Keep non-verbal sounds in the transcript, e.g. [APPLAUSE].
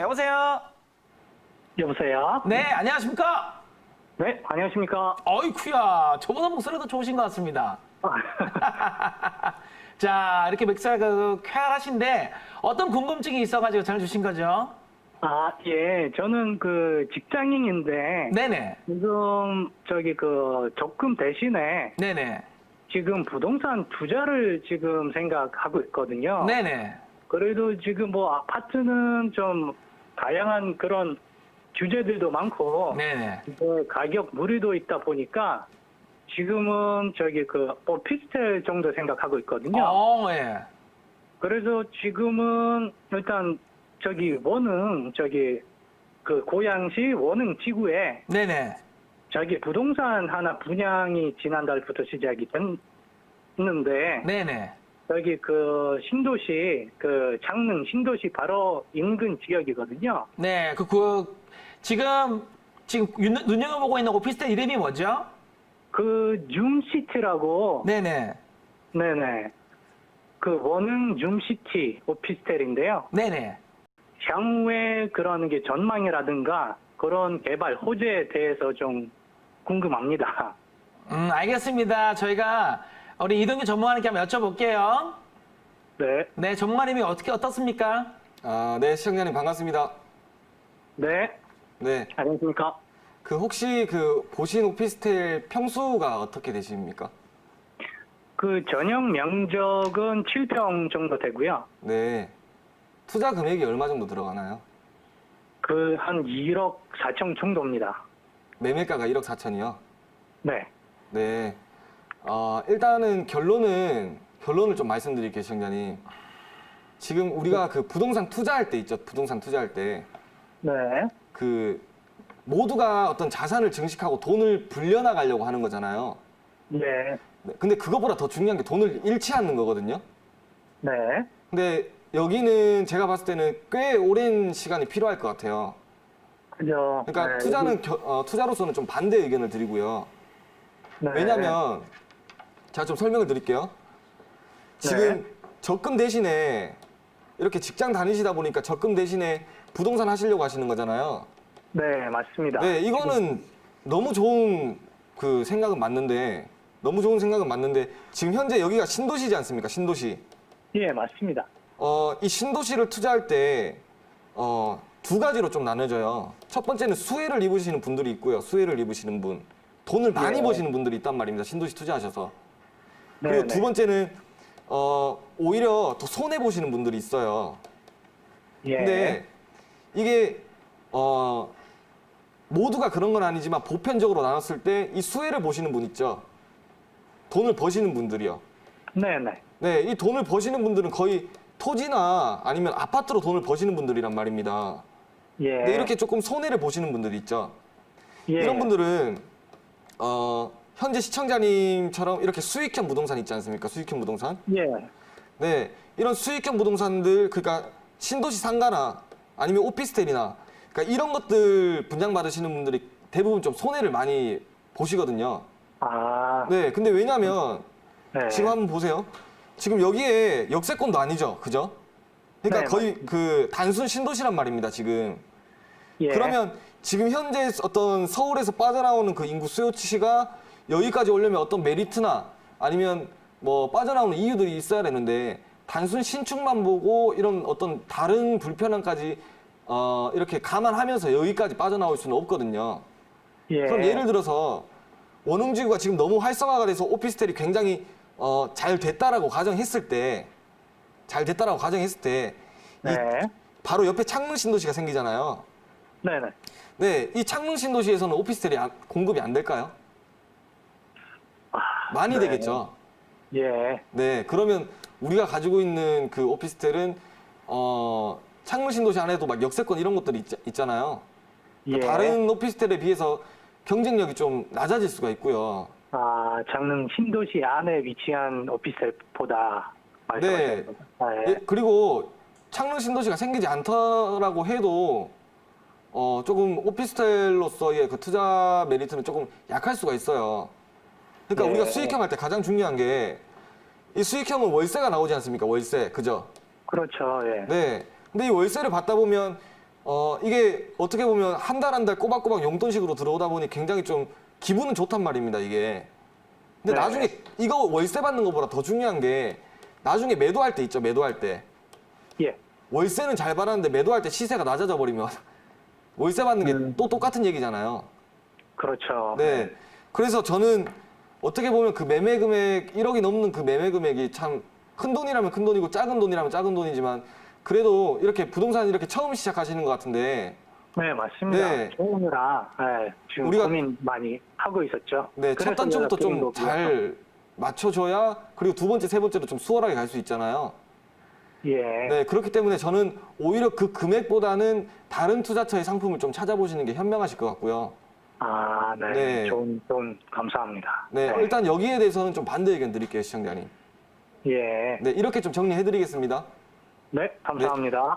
여보세요. 여보세요? 네, 안녕하십니까? 네, 안녕하십니까? 어이쿠야, 저보다 목소리도 좋으신 것 같습니다. [LAUGHS] 자, 이렇게 맥살 그 쾌활하신데 어떤 궁금증이 있어가지고 전화 주신 거죠? 아, 예, 저는 그 직장인인데, 네네, 지금 저기 그 적금 대신에 네네, 지금 부동산 투자를 지금 생각하고 있거든요. 네네. 그래도 지금 뭐 아파트는 좀 다양한 그런 규제들도 많고, 네네. 그 가격 무리도 있다 보니까 지금은 저기 그 오피스텔 정도 생각하고 있거든요. 어, 예. 그래서 지금은 일단 저기 원흥 저기 그 고양시 원흥 지구에 네네. 저기 부동산 하나 분양이 지난달부터 시작이 됐는데 네네. 여기 그 신도시 그 장릉 신도시 바로 인근 지역이거든요. 네, 그, 그, 지금, 지금 윤- 눈여겨보고 있는 오피스텔 이름이 뭐죠? 그 줌시티라고 네네. 네네 그 원흥 줌시티 오피스텔인데요. 네네. 향후에 그런 게 전망이라든가 그런 개발 호재에 대해서 좀 궁금합니다. 음, 알겠습니다. 저희가 우리 이동규 전문가님께 한번 여쭤볼게요. 네, 네, 전문가님이 어떻게, 어떻습니까? 아, 네, 시청자님 반갑습니다. 네, 네, 안녕하십니까? 그 혹시 그 보신 오피스텔 평수가 어떻게 되십니까? 그 전용 면적은 7평 정도 되고요. 네, 투자 금액이 얼마 정도 들어가나요? 그 한 1억 4천 정도입니다. 매매가가 1억 4천이요. 네, 네, 어, 일단은 결론은 결론을 좀 말씀드릴게요, 시청자님. 지금 우리가 그 부동산 투자할 때 있죠, 부동산 투자할 때. 네, 그 모두가 어떤 자산을 증식하고 돈을 불려나가려고 하는 거잖아요. 네, 네, 근데 그것보다 더 중요한 게 돈을 잃지 않는 거거든요. 네, 근데 여기는 제가 봤을 때는 꽤 오랜 시간이 필요할 것 같아요. 그죠. 그러니까 네, 투자는 겨- 어, 투자로서는 좀 반대 의견을 드리고요. 네, 왜냐하면 제가 좀 설명을 드릴게요. 지금 네. 적금 대신에 이렇게 직장 다니시다 보니까 적금 대신에 부동산 하시려고 하시는 거잖아요. 네, 맞습니다. 네, 이거는 너무 좋은 그 생각은 맞는데 너무 좋은 생각은 맞는데 지금 현재 여기가 신도시지 않습니까? 신도시. 예, 맞습니다. 어, 이 신도시를 투자할 때, 어, 두 가지로 좀 나눠져요. 첫 번째는 수혜를 입으시는 분들이 있고요. 수혜를 입으시는 분. 돈을 많이 예. 버시는 분들이 있단 말입니다. 신도시 투자하셔서. 네, 그리고 네. 두 번째는, 어, 오히려 더 손해 보시는 분들이 있어요. 예, 근데 이게, 어, 모두가 그런 건 아니지만 보편적으로 나눴을 때 이 수혜를 보시는 분 있죠. 돈을 버시는 분들이요. 네, 네, 네, 이 돈을 버시는 분들은 거의 토지나 아니면 아파트로 돈을 버시는 분들이란 말입니다. 예, 근데 이렇게 조금 손해를 보시는 분들이 있죠. 예, 이런 분들은 어, 현재 시청자님처럼 이렇게 수익형 부동산 있지 않습니까? 수익형 부동산. 예, 네, 이런 수익형 부동산들 그러니까 신도시 상가나 아니면 오피스텔이나 그러니까 이런 것들 분양 받으시는 분들이 대부분 좀 손해를 많이 보시거든요. 아, 네, 근데 왜냐면 네, 지금 한번 보세요. 지금 여기에 역세권도 아니죠, 그죠? 그러니까 네, 거의 그 단순 신도시란 말입니다, 지금. 예, 그러면 지금 현재 어떤 서울에서 빠져나오는 그 인구 수요치가 여기까지 오려면 어떤 메리트나 아니면 뭐 빠져나오는 이유들이 있어야 되는데 단순 신축만 보고 이런 어떤 다른 불편함까지 어 이렇게 감안하면서 여기까지 빠져나올 수는 없거든요. 예, 그럼 예를 들어서 원흥지구가 지금 너무 활성화가 돼서 오피스텔이 굉장히 어, 잘 됐다라고 가정했을 때, 잘 됐다라고 가정했을 때, 이 네, 바로 옆에 창릉 신도시가 생기잖아요. 네, 네. 네, 이 창릉 신도시에서는 오피스텔이 안- 공급이 안 될까요? 많이 네. 되겠죠. 예, 네, 그러면 우리가 가지고 있는 그 오피스텔은 어, 창릉 신도시 안에도 막 역세권 이런 것들이 있, 잖아요 예. 다른 오피스텔에 비해서 경쟁력이 좀 낮아질 수가 있고요. 아, 장릉 신도시 안에 위치한 오피스텔보다 네. 말씀하시는 거죠? 아, 예. 예, 그리고 창릉 신도시가 생기지 않더라고 해도 어, 조금 오피스텔로서의 그 투자 메리트는 조금 약할 수가 있어요. 그러니까 네. 우리가 수익형 할 때 가장 중요한 게 이 수익형은 월세가 나오지 않습니까? 월세. 그죠? 그렇죠. 예. 네. 근데 이 월세를 받다 보면 어, 이게 어떻게 보면 한 달 한 달 꼬박꼬박 용돈식으로 들어오다 보니 굉장히 좀 기분은 좋단 말입니다, 이게. 근데 네. 나중에 이거 월세 받는 것보다 더 중요한 게 나중에 매도할 때 있죠, 매도할 때. 예. 월세는 잘 받았는데 매도할 때 시세가 낮아져 버리면 [LAUGHS] 월세 받는 게 또 똑같은 얘기잖아요. 그렇죠. 네. 그래서 저는 어떻게 보면 그 매매 금액 1억이 넘는 그 매매 금액이 참 큰 돈이라면 큰 돈이고 작은 돈이라면 작은 돈이지만 그래도 이렇게 부동산 이렇게 처음 시작하시는 것 같은데 네, 맞습니다. 네. 좋으느라 네, 지금 우리가- 고민 많이 하고 있었죠. 네, 첫 그래서 단추부터 연락드린 좀 거고요. 잘 맞춰줘야 그리고 두 번째, 세 번째로 좀 수월하게 갈 수 있잖아요. 예. 네, 그렇기 때문에 저는 오히려 그 금액보다는 다른 투자처의 상품을 좀 찾아보시는 게 현명하실 것 같고요. 아, 네. 네. 좋은, 좋은, 감사합니다. 네, 일단 여기에 대해서는 좀 반대 의견 드릴게요, 시청자님. 예. 네, 이렇게 좀 정리해드리겠습니다. 네, 감사합니다.